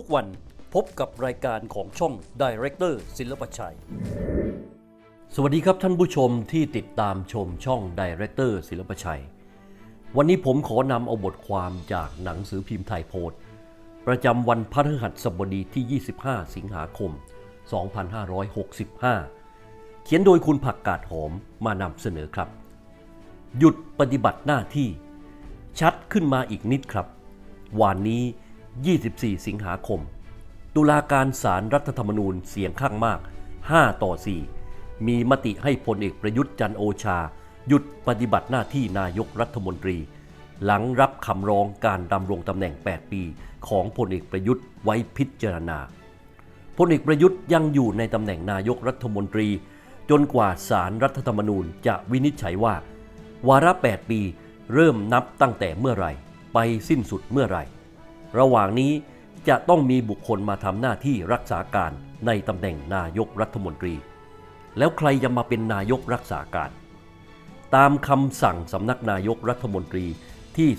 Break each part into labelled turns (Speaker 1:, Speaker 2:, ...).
Speaker 1: ทุกวันพบกับรายการของช่อง Director ศิลปชัย สวัสดีครับท่านผู้ชมที่ติดตามชมช่อง Director ศิลปชัย วันนี้ผมขอนำเอาบทความจากหนังสือพิมพ์ไทยโพสต์ประจำวันพฤหัสบดีที่ 25 สิงหาคม 2565 เขียนโดยคุณผักกาดหอมมานำเสนอครับ หยุดปฏิบัติหน้าที่ ชัดขึ้นมาอีกนิดครับวันนี้ 24 สิงหาคม ตุลาการศาลรรัฐธรรมนูญเสียงข้างมาก 5 ต่อ 4 มีมติให้พลเอกประยุทธ์จันโอชา หยุดปฏิบัติหน้าที่นายกรัฐมนตรี หลังรับคำร้องการดำรงตำแหน่ง 8 ปี ของพลเอกประยุทธ์ไว้พิจารณาพลเอกประยุทธ์ยังอยู่ในตำแหน่งนายกรัฐมนตรี จนกว่าศาลรรัฐธรรมนูญจะวินิจฉัยว่า วาระ 8 ปี เริ่มนับตั้งแต่เมื่อไหร่ ไปสิ้นสุดเมื่อไหร่ ระหว่างนี้จะต้องมีบุคคลมาทำหน้าที่รักษาการในตำแหน่งนายกรัฐมนตรี แล้วใครจะมาเป็นนายกรักษาการ ตามคำสั่งสำนักนายกรัฐมนตรีที่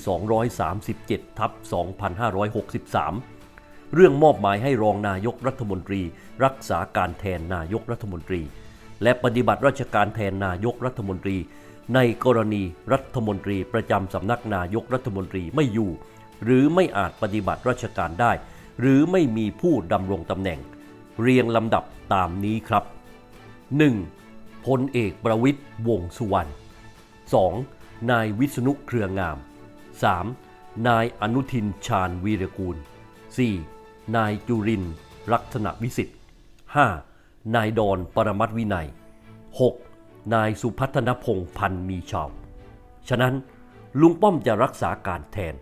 Speaker 1: 237 ทับ 2563 เรื่องมอบหมายให้รองนายกรัฐมนตรี รักษาการแทนนายกรัฐมนตรี และปฏิบัติราชการแทนนายกรัฐมนตรี ในกรณีรัฐมนตรีประจำสำนักนายกรัฐมนตรีไม่อยู่ หรือไม่อาจปฏิบัติราชการได้ หรือไม่มีผู้ดำรงตำแหน่ง เรียงลำดับตามนี้ครับ 1. พลเอกประวิตยวงสุวรรณ 2. นายวิษณุเครืองาม 3. นายอนุทินชาญวีรกูล 4. นายจุรินร์ลักษณะวิสิทธิ์ 5. นายดอนปรมัตถวินัย 6. นายสุพัฒนพงษ์พันธ์มีชาว ฉะนั้นลุงป้อมจะรักษาการแทน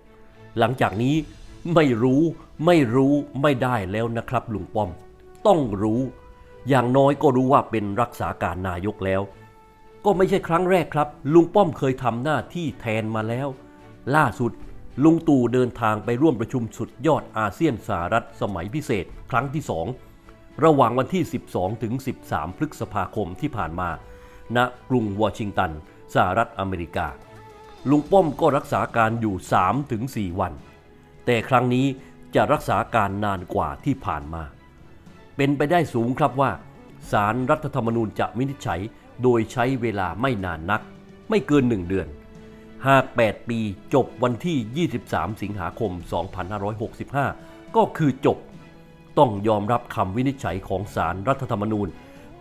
Speaker 1: หลังจากนี้ไม่รู้ไม่รู้ไม่ได้แล้วนะครับลุงป้อม ต้องรู้ อย่างน้อยก็รู้ว่าเป็นรักษาการนายกแล้ว ก็ไม่ใช่ครั้งแรกครับ ลุงป้อมเคยทำหน้าที่แทนมาแล้ว ล่าสุดลุงตู่เดินทางไปร่วมประชุมสุดยอดอาเซียนสหรัฐสมัยพิเศษ ครั้งที่ 2 ระหว่างวันที่ 12 ถึง 13 พฤษภาคมที่ผ่านมา ณกรุงวอชิงตันสหรัฐอเมริกา ลุงป้อมก็รักษาการอยู่3ถึง4วัน แต่ครั้งนี้จะรักษาการนานกว่าที่ผ่านมา เป็นไปได้สูงครับว่าสารรัฐธรรมนูญจะวินิจฉัยโดยใช้เวลาไม่นานนัก ไม่เกิน1เดือน หาก 8 ปีจบวันที่ 23 สิงหาคม 2565 ก็คือจบ ต้องยอมรับคำวินิจฉัยของสารรัฐธรรมนูญ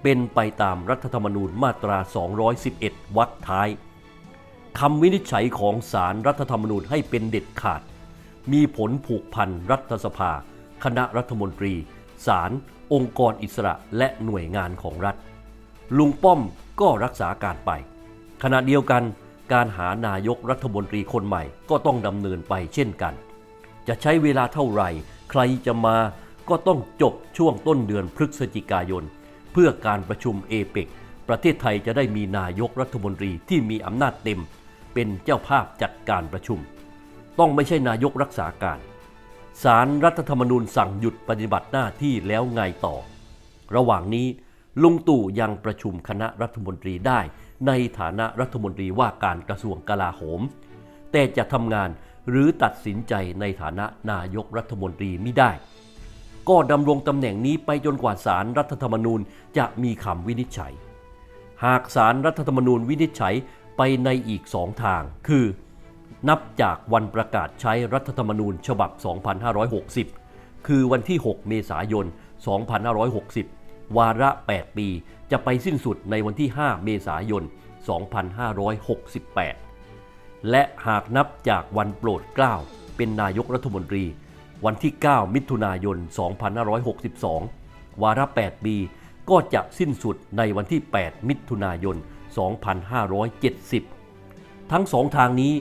Speaker 1: เป็นไปตามรัฐธรรมนูญมาตรา 211 วรรคท้าย คำวินิจฉัยของสารรัฐธรรมนูญให้เป็นเด็ดขาด มีผลผูกพันรัฐสภา คณะรัฐมนตรี ศาลองค์กรอิสระและหน่วยงานของรัฐ ลุงป้อมก็รักษาการไป ขณะเดียวกัน การหานายกรัฐมนตรีคนใหม่ก็ต้องดำเนินไปเช่นกัน จะใช้เวลาเท่าไหร่ ใครจะมาก็ต้องจบช่วงต้นเดือนพฤศจิกายน เพื่อการประชุมเอเปกประเทศไทยจะได้มีนายกรัฐมนตรีที่มีอำนาจเต็ม เป็นเจ้าภาพจัดการประชุม ต้องไม่ใช่นายกรักษาการ สารรัฐธรรมนูญสั่งหยุดปฏิบัติหน้าที่แล้วไงต่อ ระหว่างนี้ลุงตู่ยังประชุมคณะรัฐมนตรีได้ ในฐานะรัฐมนตรีว่าการกระทรวงกลาโหม แต่จะทำงานหรือตัดสินใจในฐานะนายกรัฐมนตรีไม่ได้ ก็ดำรงตำแหน่งนี้ไปจนกว่าสารรัฐธรรมนูญจะมีคำวินิจฉัย หากสารรัฐธรรมนูญวินิจฉัย ไปในอีกสองทาง คือนับจากวันประกาศใช้รัฐธรรมนูญฉบับ 2560 คือวันที่ 6 เมษายน 2560 วาระ 8 ปี จะไปสิ้นสุดในวันที่ 5 เมษายน 2568 และหากนับจากวันโปรดเกล้าเป็นนายกรัฐมนตรี วันที่ 9 มิถุนายน 2562 วาระ 8 ปี ก็จะสิ้นสุดในวันที่ 8 มิถุนายน 2570 ทั้งสองทางนี้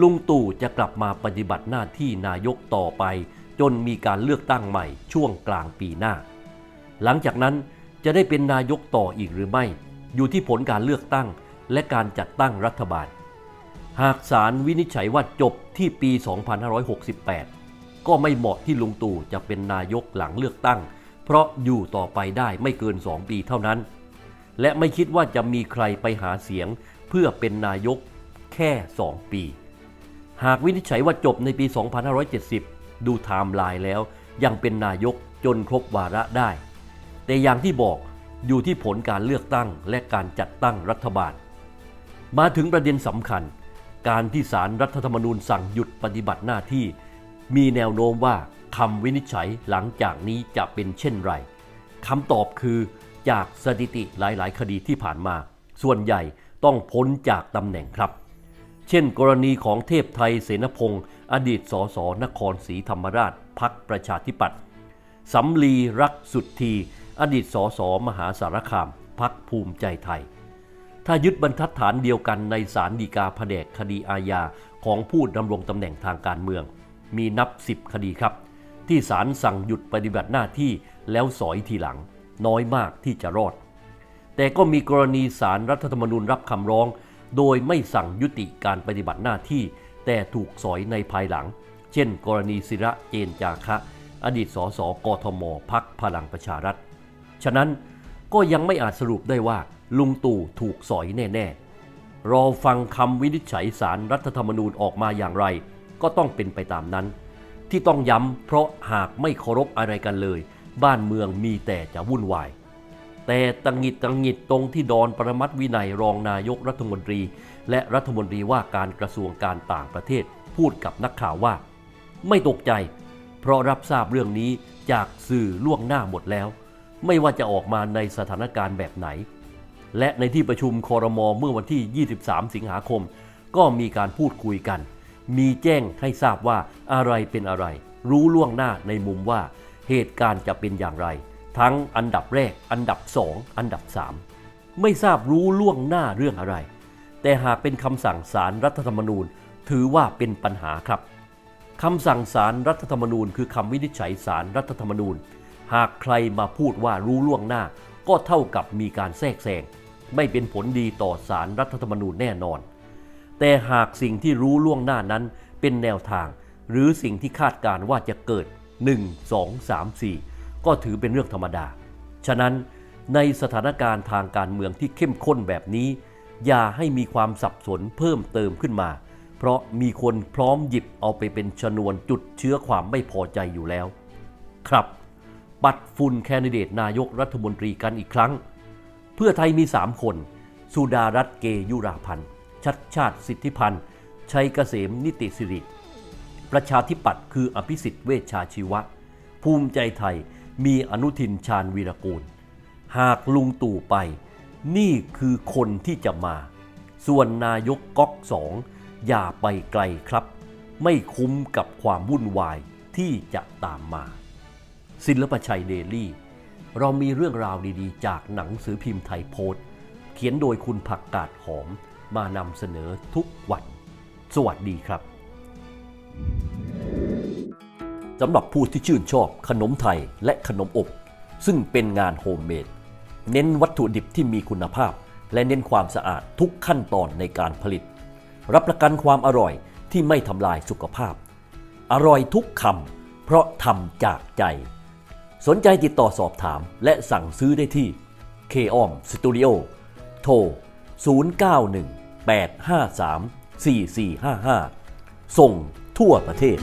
Speaker 1: ลุงตู่จะกลับมาปฏิบัติหน้าที่นายกต่อไป จนมีการเลือกตั้งใหม่ช่วงกลางปีหน้า หลังจากนั้นจะได้เป็นนายกต่ออีกหรือไม่ อยู่ที่ผลการเลือกตั้งและการจัดตั้งรัฐบาล หากศาลวินิจฉัยว่าจบที่ปี 2568 ก็ไม่เหมาะที่ลุงตู่จะเป็นนายกหลังเลือกตั้ง เพราะอยู่ต่อไปได้ไม่เกิน 2 ปีเท่านั้น และไม่คิดว่าจะมีใครไปหาเสียงเพื่อเป็นนายกแค่ 2 ปี หากวินิจฉัยว่าจบในปี 2570 ดูไทม์ไลน์แล้วยังเป็นนายกจนครบวาระได้ แต่อย่างที่บอกอยู่ที่ผลการเลือกตั้งและการจัดตั้งรัฐบาล มาถึงประเด็นสำคัญ การที่สารรัฐธรรมนูญสั่งหยุดปฏิบัติหน้าที่ มีแนวโน้มว่าคำวินิจฉัยหลังจากนี้จะเป็นเช่นไรคำตอบคือ จากสถิติหลายๆ คดีที่ผ่านมา ส่วนใหญ่ต้องพ้นจากตำแหน่งครับ เช่น กรณีของเทพไทยเสนพงศ์อดีตสสนครศรีธรรมราชพักประชาธิปัตย์สำลีรักสุดที อดีตสสมหาสารคามพักภูมิใจไทย ถ้ายึดบรรทัดฐานเดียวกันในศาลฎีกาแผนกคดีอาญาของผู้ดำรงตำแหน่งทางการเมือง มีนับ 10 คดีครับ ที่ศาลสั่งหยุดปฏิบัติหน้าที่แล้วสอยทีหลัง น้อยมากที่จะรอด แต่ก็มีกรณีสารรัฐธรรมนูญรับคำร้อง โดยไม่สั่งยุติการปฏิบัติหน้าที่ แต่ถูกสอยในภายหลัง เช่น กรณีศิระเจนจาคะ อดีตสสกทมพักพลังประชารัฐ ฉะนั้นก็ยังไม่อาจสรุปได้ว่าลุงตู่ถูกสอยแน่ ๆ รอฟังคำวินิจฉัยสารรัฐธรรมนูญออกมาอย่างไร ก็ต้องเป็นไปตามนั้น ที่ต้องย้ำเพราะหากไม่เคารพอะไรกันเลย บ้านเมืองมีแต่จะวุ่นวาย แต่ตังหิดตังหิดตรงที่ดอนประมัติวินัยรองนายกรัฐมนตรี และรัฐมนตรีว่าการกระทรวงการต่างประเทศ พูดกับนักข่าวว่า ไม่ตกใจ เพราะรับทราบเรื่องนี้จากสื่อล่วงหน้าหมดแล้ว ไม่ว่าจะออกมาในสถานการณ์แบบไหน และในที่ประชุมคอรมอเมื่อวันที่ 23 สิงหาคม ก็มีการพูดคุยกัน มีแจ้งให้ทราบว่าอะไรเป็นอะไร รู้ล่วงหน้าในมุมว่า เหตุการณ์จะเป็นอย่างไร ทั้งอันดับแรก อันดับสองอันดับสามไม่ทราบรู้ล่วงหน้าเรื่องอะไร แต่หากเป็นคำสั่งสารรัฐธรรมนูญ ถือว่าเป็นปัญหาครับคำสั่งสารรัฐธรรมนูญ คือคำวินิจฉัยสารรัฐธรรมนูญ หากใครมาพูดว่ารู้ล่วงหน้า ก็เท่ากับมีการแทรกแซงไม่เป็นผลดีต่อสารรัฐธรรมนูญแน่นอน แต่หากสิ่งที่รู้ล่วงหน้านั้นเป็นแนวทาง หรือสิ่งที่คาดการณ์ว่าจะเกิด 1 2 3 4 ก็ถือเป็นเรื่องธรรมดา ฉะนั้นในสถานการณ์ทางการเมืองที่เข้มข้นแบบนี้ อย่าให้มีความสับสนเพิ่มเติมขึ้นมา เพราะมีคนพร้อมหยิบเอาไปเป็นชนวนจุดเชื้อความไม่พอใจอยู่แล้ว ครับ ปัดฝุ่นแคนดิเดตนายกรัฐมนตรีกันอีกครั้ง เพื่อไทยมี 3 คน สุดารัตน์เกยุราพันธ์ชัดชาติสิทธิพันธ์ชัยเกษมนิติสิริ ประชาธิปัตย์คืออภิสิทธิ์เวชชาชีวะ ภูมิใจไทยมีอนุทินชาญวีรกูล หากลุงตู่ไป นี่คือคนที่จะมา ส่วนนายกก๊อกสองอย่าไปไกลครับ ไม่คุ้มกับความวุ่นวายที่จะตามมา ศิลปชัยเดลี่ เรามีเรื่องราวดีๆ จากหนังสือพิมพ์ไทยโพสต์ เขียนโดยคุณผักกาดหอมมานำเสนอทุกวัน สวัสดีครับ สำหรับผู้ที่ชื่นชอบขนมไทยและขนมอบ ซึ่งเป็นงานโฮมเมดเน้นวัตถุดิบที่มีคุณภาพ และเน้นความสะอาดทุกขั้นตอนในการผลิต รับประกันความอร่อยที่ไม่ทำลายสุขภาพ อร่อยทุกคำเพราะทำจากใจ สนใจติดต่อสอบถามและสั่งซื้อได้ที่ k o m Studio โทร 091 853 4455 ส่ง ทั่วประเทศ